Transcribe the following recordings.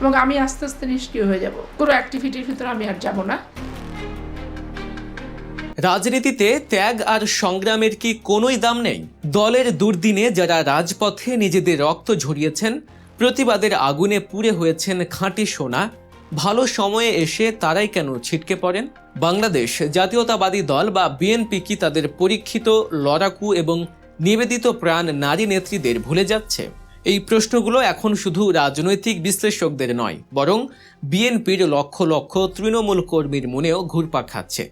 এবং আমি আস্তে আস্তে নিষ্ক্রিয় হয়ে যাব। কোনো অ্যাক্টিভিটির ভিতরে আমি আর যাব না। রাজনীতিতে ত্যাগ আর সংগ্রামের কি কোনোই দাম নেই? দলের দুর্দিনে যারা রাজপথে নিজেদের রক্ত ঝরিয়েছেন, প্রতিবাদের আগুনে পুড়ে হয়েছেন খাঁটি সোনা, ভালো সময়ে এসে তারাই কেন ছিটকে পড়েন? বাংলাদেশ জাতীয়তাবাদী দল বা বিএনপি কি তাদের পরীক্ষিত, লড়াকু এবং নিবেদিত প্রাণ নারী নেত্রীদের ভুলে যাচ্ছে? এই প্রশ্নগুলো এখন শুধু রাজনৈতিক বিশ্লেষকদের নয়, বরং বিএনপির লক্ষ লক্ষ তৃণমূল কর্মীর মনেও ঘুরপাক খাচ্ছে।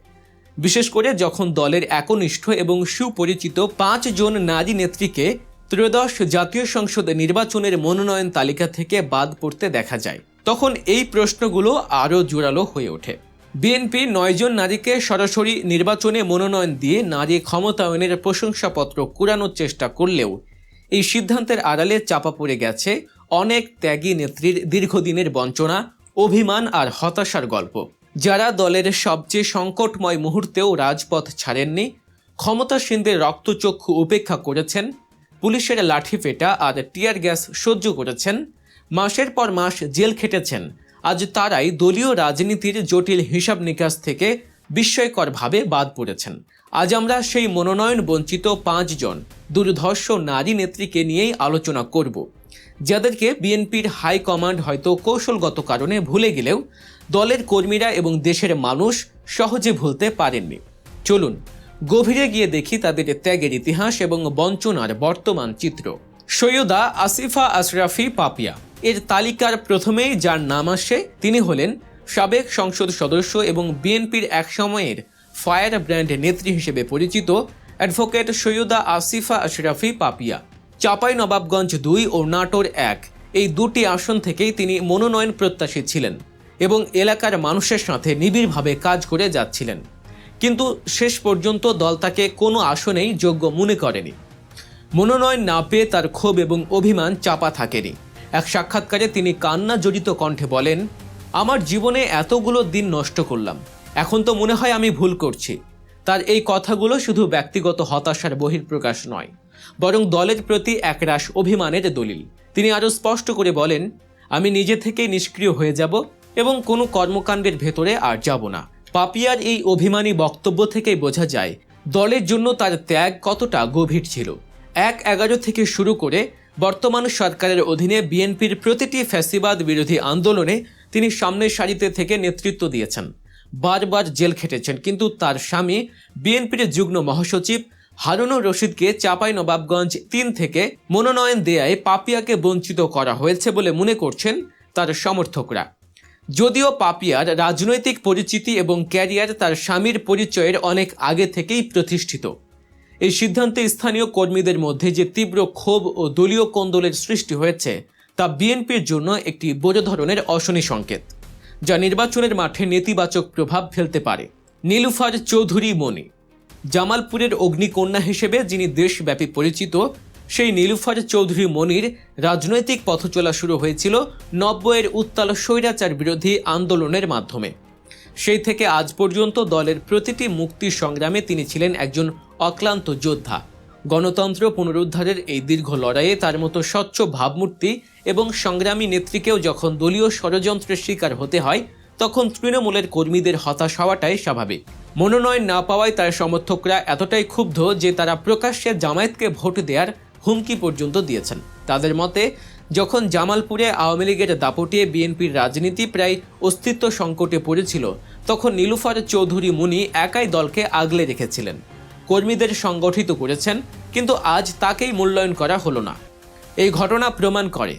বিশেষ করে যখন দলের একনিষ্ঠ এবং সুপরিচিত পাঁচ জন নারী নেত্রীকে ত্রয়োদশ জাতীয় সংসদ নির্বাচনের মনোনয়ন তালিকা থেকে বাদ পড়তে দেখা যায়, তখন এই প্রশ্নগুলো আরও জোরালো হয়ে ওঠে। বিএনপি নয়জন নারীকে সরাসরি নির্বাচনে মনোনয়ন দিয়ে নারী ক্ষমতায়নের প্রশংসাপত্র কুড়ানোর চেষ্টা করলেও এই সিদ্ধান্তের আড়ালে চাপা পড়ে গেছে অনেক ত্যাগী নেত্রীর দীর্ঘদিনের বঞ্চনা, অভিমান আর হতাশার গল্প। যারা দলের সবচেয়ে সংকটময় মুহূর্তেও রাজপথ ছাড়েননি, ক্ষমতাসীনদের রক্তচক্ষু উপেক্ষা করেছেন, পুলিশের লাঠি ফেটা আর টিয়ার গ্যাস সহ্য করেছেন, মাসের পর মাস জেল খেটেছেন। আজ তারাই দলীয় রাজনীতির জটিল হিসাব নিকাশ থেকে বিস্ময়করভাবে বাদ পড়েছেন। আজ আমরা সেই মনোনয়ন বঞ্চিত পাঁচজন দুর্ধর্ষ নারী নেত্রীকে নিয়েই আলোচনা করব। যাদেরকে বিএনপির হাইকমান্ড হয়তো কৌশলগত কারণে ভুলে গেলেও দলের কর্মীরা এবং দেশের মানুষ সহজে ভুলতে পারেননি। চলুন, গভীরে গিয়ে দেখি তাদের ত্যাগের ইতিহাস এবং বঞ্চনার বর্তমান চিত্র। সৈয়দা আসিফা আশরাফি পাপিয়া। এর তালিকার প্রথমেই যার নাম আসে তিনি হলেন সাবেক সংসদ সদস্য এবং বিএনপির এক সময়ের ফায়ার ব্র্যান্ড নেত্রী হিসেবে পরিচিত অ্যাডভোকেট সৈয়দা আসিফা আশরাফি পাপিয়া। চাপাই নবাবগঞ্জ দুই ও নাটোর এক, এই দুটি আসন থেকেই তিনি মনোনয়ন প্রত্যাশী ছিলেন এবং এলাকার মানুষের সাথে নিবিড়ভাবে কাজ করে যাচ্ছিলেন। কিন্তু শেষ পর্যন্ত দল তাকে কোনো আসনেই যোগ্য মনে করেনি। মনোনয়ন না পেয়ে তার ক্ষোভ এবং অভিমান চাপা থাকেনি। এক সাক্ষাৎকারে তিনি কান্না জড়িত কণ্ঠে বলেন আমার জীবনে এতগুলো দিন নষ্ট করলাম। এখন তো মনে হয় আমি ভুল করছি। তার এই কথাগুলো শুধু ব্যক্তিগত হতাশার বহিঃপ্রকাশ নয়, বরং দলের প্রতি একরাশ অভিমানের দলিল। তিনি আরও স্পষ্ট করে বলেন, আমি নিজে থেকেই নিষ্ক্রিয় হয়ে যাব এবং কোনো কর্মকাণ্ডের ভেতরে আর যাব না। পাপিয়ার এই অভিমানী বক্তব্য থেকেই বোঝা যায়, দলের জন্য তার ত্যাগ কতটা গভীর ছিল। এক এগারো থেকে শুরু করে বর্তমান সরকারের অধীনে বিএনপির প্রতিটি ফ্যাসিবাদ বিরোধী আন্দোলনে তিনি সামনের সারিতে থেকে নেতৃত্ব দিয়েছেন। বারবার জেল খেটেছেন, কিন্তু তার স্বামী, বিএনপির যুগ্ম মহাসচিব হারুনুর রশিদকে চাপাই নবাবগঞ্জ তিন থেকে মনোনয়ন দেয়ায় পাপিয়াকে বঞ্চিত করা হয়েছে বলে মনে করছেন তার সমর্থকরা। যদিও পাপিয়ার রাজনৈতিক পরিচিতি এবং ক্যারিয়ার তার স্বামীর পরিচয়ের অনেক আগে থেকেই প্রতিষ্ঠিত। এই সিদ্ধান্তে স্থানীয় কর্মীদের মধ্যে যে তীব্র ক্ষোভ ও দলীয় কোন্দলের সৃষ্টি হয়েছে তা বিএনপির জন্য একটি বড় ধরনের অশনি সংকেত, যা নির্বাচনের মাঠে নেতিবাচক প্রভাব ফেলতে পারে। নীলুফার চৌধুরী মনি, জামালপুরের অগ্নিকন্যা হিসেবে যিনি দেশব্যাপী পরিচিত, সেই নীলুফার চৌধুরী মনির রাজনৈতিক পথচলা শুরু হয়েছিল নব্বইয়ের উত্তাল স্বৈরাচার বিরোধী আন্দোলনের মাধ্যমে। সেই থেকে আজ পর্যন্ত দলের প্রতিটি মুক্তি সংগ্রামে তিনি ছিলেন একজন অক্লান্ত যোদ্ধা। গণতন্ত্র পুনরুদ্ধারের এই দীর্ঘ লড়াইয়ে তার মতো স্বচ্ছ ভাবমূর্তি এবং সংগ্রামী নেত্রীকেও যখন দলীয় ষড়যন্ত্রের শিকার হতে হয়, তখন তৃণমূলের কর্মীদের হতাশ হওয়াটাই স্বাভাবিক। মনোনয়ন না পাওয়ায় তার সমর্থকরা এতটাই ক্ষুব্ধ যে তারা প্রকাশ্যে জামায়াতকে ভোট দেওয়ার হুমকি পর্যন্ত দিয়েছেন। তাদের মতে, যখন জামালপুরে আওয়ামী লীগের দাপটে বিএনপির রাজনীতি প্রায় অস্তিত্ব সংকটে পড়েছিল, তখন নীলুফার চৌধুরী মুনি একাই দলকে আগলে রেখেছিলেন। কর্মীদের সংগঠিত করেছেন, কিন্তু আজ তাকেই মূল্যায়ন করা হলো না। এই ঘটনা প্রমাণ করে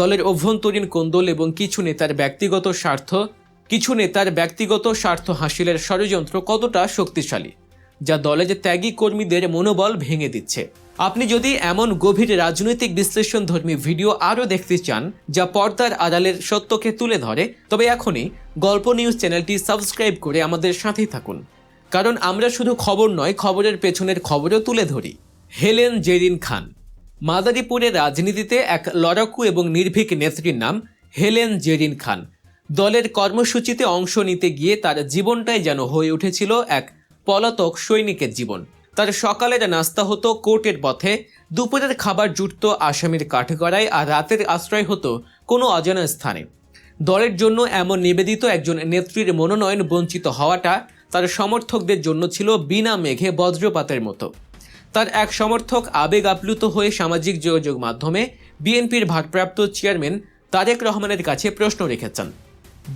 দলের অভ্যন্তরীণ কোন্দল এবং কিছু নেতার ব্যক্তিগত স্বার্থ, কিছু নেতার ব্যক্তিগত স্বার্থ হাসিলের ষড়যন্ত্র কতটা শক্তিশালী, যা দলের ত্যাগী কর্মীদের মনোবল ভেঙে দিচ্ছে। আপনি যদি এমন গভীর রাজনৈতিক বিশ্লেষণধর্মী ভিডিও আরও দেখতে চান, যা পর্দার আড়ালের সত্যকে তুলে ধরে, তবে এখনই গল্প নিউজ চ্যানেলটি সাবস্ক্রাইব করে আমাদের সাথেই থাকুন। কারণ আমরা শুধু খবর নয়, খবরের পেছনের খবরও তুলে ধরি। হেলেন জেরিন খান, মাদারীপুরের রাজনীতিতে এক লড়াকু এবং নির্ভীক নেত্রীর নাম হেলেন জেরিন খান। দলের কর্মসূচিতে অংশ নিতে গিয়ে তার জীবনটাই যেন হয়ে উঠেছিল এক পলাতক সৈনিকের জীবন। তার সকালের নাস্তা হতো কোর্টের পথে, দুপুরের খাবার জুটত আসামির কাঠগড়ায় আর রাতের আশ্রয় হতো কোনো অজানা স্থানে। দলের জন্য এমন নিবেদিত একজন নেত্রীর মনোনয়ন বঞ্চিত হওয়াটা তার সমর্থকদের জন্য ছিল বিনা মেঘে বজ্রপাতের মতো। তার এক সমর্থক আবেগ আপ্লুত হয়ে সামাজিক যোগাযোগ মাধ্যমে বিএনপির ভারপ্রাপ্ত চেয়ারম্যান তারেক রহমানের কাছে প্রশ্ন রেখেছেন,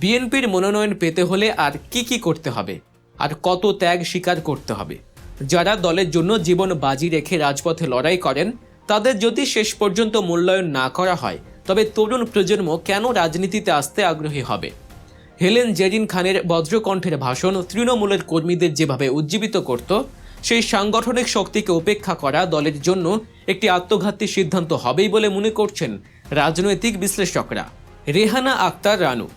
বিএনপির মনোনয়ন পেতে হলে আর কি কি করতে হবে? আর কত ত্যাগ স্বীকার করতে হবে? যারা দলের জন্য জীবন বাজি রেখে রাজপথে লড়াই করেন, তাদের যদি শেষ পর্যন্ত মূল্যায়ন না করা হয়, তবে তরুণ প্রজন্ম কেন রাজনীতিতে আসতে আগ্রহী হবে? হেলেন জেরিন খানের বজ্রকণ্ঠের ভাষণ তৃণমূলের কর্মীদের যেভাবে উজ্জীবিত করত, সেই সাংগঠনিক শক্তিকে উপেক্ষা করা দলের জন্য একটি আত্মঘাতী সিদ্ধান্ত হবেই বলে মনে করছেন রাজনৈতিক বিশ্লেষকরা। রেহানা আক্তার রানু,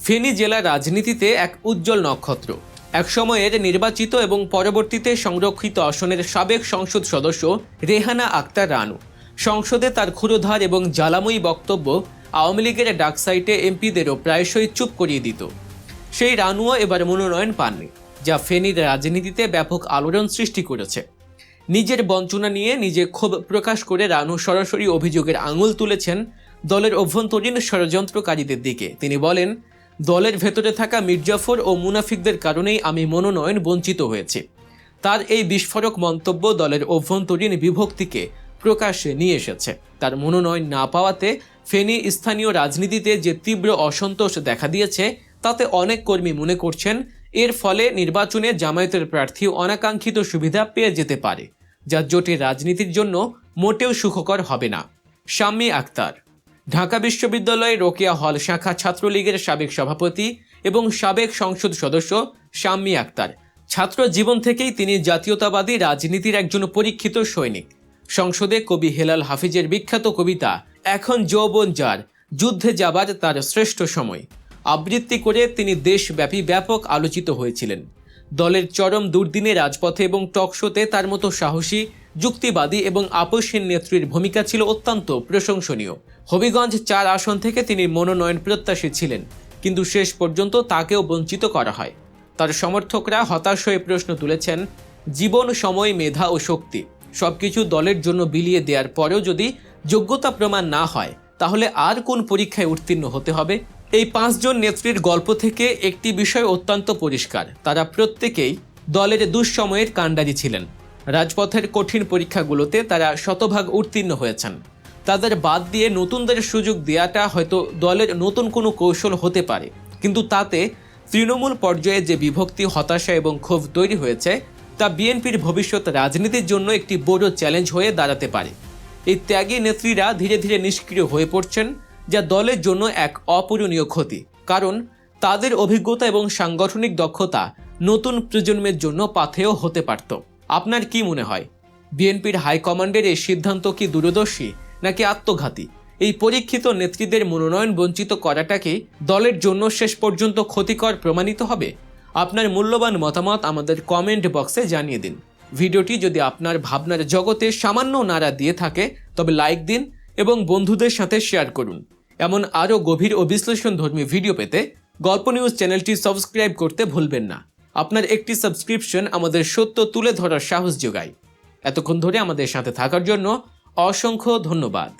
ফেনী জেলা রাজনীতিতে এক উজ্জ্বল নক্ষত্র। এক একসময়ের নির্বাচিত এবং পরবর্তীতে সংরক্ষিত আসনের সাবেক সংসদ সদস্য রেহানা আক্তার রানু। সংসদে তার ক্ষুরোধার এবং জ্বালাময়ী বক্তব্য আওয়ামী লীগের ডাকসাইটে এমপিদেরও প্রায়শই চুপ করিয়ে দিত। সেই রানুও এবার মনোনয়ন পাননি, যা ফেনীর রাজনীতিতে ব্যাপক আলোড়ন সৃষ্টি করেছে। নিজের বঞ্চনা নিয়ে নিজে ক্ষোভ প্রকাশ করে রানু সরাসরি অভিযোগের আঙুল তুলেছেন দলের অভ্যন্তরীণ ষড়যন্ত্রকারীদের দিকে। তিনি বলেন, দলের ভেতরে থাকা মির্জাফর ও মুনাফিকদের কারণেই আমি মনোনয়ন বঞ্চিত হয়েছি। তার এই বিস্ফোরক মন্তব্য দলের অভ্যন্তরীণ বিভক্তিকে প্রকাশ্যে নিয়ে এসেছে। তার মনোনয়ন না পাওয়াতে ফেনী স্থানীয় রাজনীতিতে যে তীব্র অসন্তোষ দেখা দিয়েছে, তাতে অনেক কর্মী মনে করছেন, এর ফলে নির্বাচনে জামায়াতের প্রার্থী অনাকাঙ্ক্ষিত সুবিধা পেয়ে যেতে পারে, যা জোটের রাজনীতির জন্য মোটেও সুখকর হবে না। শাম্মী আক্তার, ঢাকা বিশ্ববিদ্যালয়ে রোকেয়া হল শাখা ছাত্রলীগের সাবেক সভাপতি এবং সাবেক সংসদ সদস্য শাম্মী আক্তার, ছাত্র জীবন থেকেই তিনি জাতীয়তাবাদী রাজনীতির একজন পরীক্ষিত সৈনিক। সংসদে কবি হেলাল হাফিজের বিখ্যাত কবিতা এখন যৌবন যার, যুদ্ধে যাবার তার শ্রেষ্ঠ সময়। আবৃত্তি করে তিনি দেশব্যাপী ব্যাপক আলোচিত হয়েছিলেন। দলের চরম দুর্দিনে রাজপথে এবং টকশোতে তার মতো সাহসী, যুক্তিবাদী এবং আপসহীন নেত্রীর ভূমিকা ছিল অত্যন্ত প্রশংসনীয়। হবিগঞ্জ চার আসন থেকে তিনি মনোনয়ন প্রত্যাশী ছিলেন, কিন্তু শেষ পর্যন্ত তাকেও বঞ্চিত করা হয়। তার সমর্থকরা হতাশ হয়ে প্রশ্ন তুলেছেন, জীবন সময়, মেধা ও শক্তি, সবকিছু দলের জন্য বিলিয়ে দেওয়ার পরেও যদি যোগ্যতা প্রমাণ না হয়, তাহলে আর কোন পরীক্ষায় উত্তীর্ণ হতে হবে? এই পাঁচজন নেত্রীর গল্প থেকে একটি বিষয় অত্যন্ত পরিষ্কার। তারা প্রত্যেকেই দলের দুঃসময়ের কাণ্ডারি ছিলেন। রাজপথের কঠিন পরীক্ষাগুলোতে তারা শতভাগ উত্তীর্ণ হয়েছেন। তাদের বাদ দিয়ে নতুনদের সুযোগ দেওয়াটা হয়তো দলের নতুন কোনো কৌশল হতে পারে। কিন্তু তাতে তৃণমূল পর্যায়ে যে বিভক্তি, হতাশা এবং ক্ষোভ তৈরি হয়েছে, তা বিএনপির ভবিষ্যৎ রাজনীতির জন্য একটি বড় চ্যালেঞ্জ হয়ে দাঁড়াতে পারে। এই ত্যাগী নেত্রীরা ধীরে ধীরে নিষ্ক্রিয় হয়ে পড়ছেন, যা দলের জন্য এক অপূরণীয় ক্ষতি। কারণ তাদের অভিজ্ঞতা এবং সাংগঠনিক দক্ষতা নতুন প্রজন্মের জন্য পাথেয় হতে পারত। আপনার কি মনে হয়? বিএনপির হাইকমান্ডের এই সিদ্ধান্ত কি দূরদর্শী নাকি আত্মঘাতী? এই পরীক্ষিত নেত্রীদের মনোনয়ন বঞ্চিত করাটাকে দলের জন্য শেষ পর্যন্ত ক্ষতিকর প্রমাণিত হবে? আপনার মূল্যবান মতামত আমাদের কমেন্ট বক্সে জানিয়ে দিন। ভিডিওটি যদি আপনার ভাবনার জগতে সামান্য নাড়া দিয়ে থাকে, তবে লাইক দিন এবং বন্ধুদের সাথে শেয়ার করুন। এমন আরও গভীর ও বিশ্লেষণধর্মী ভিডিও পেতে গল্প নিউজ চ্যানেলটি সাবস্ক্রাইব করতে ভুলবেন না। আপনার একটি সাবস্ক্রিপশন আমাদের সত্য তুলে ধরার সাহস যোগায়। এতক্ষণ ধরে আমাদের সাথে থাকার জন্য অসংখ্য ধন্যবাদ।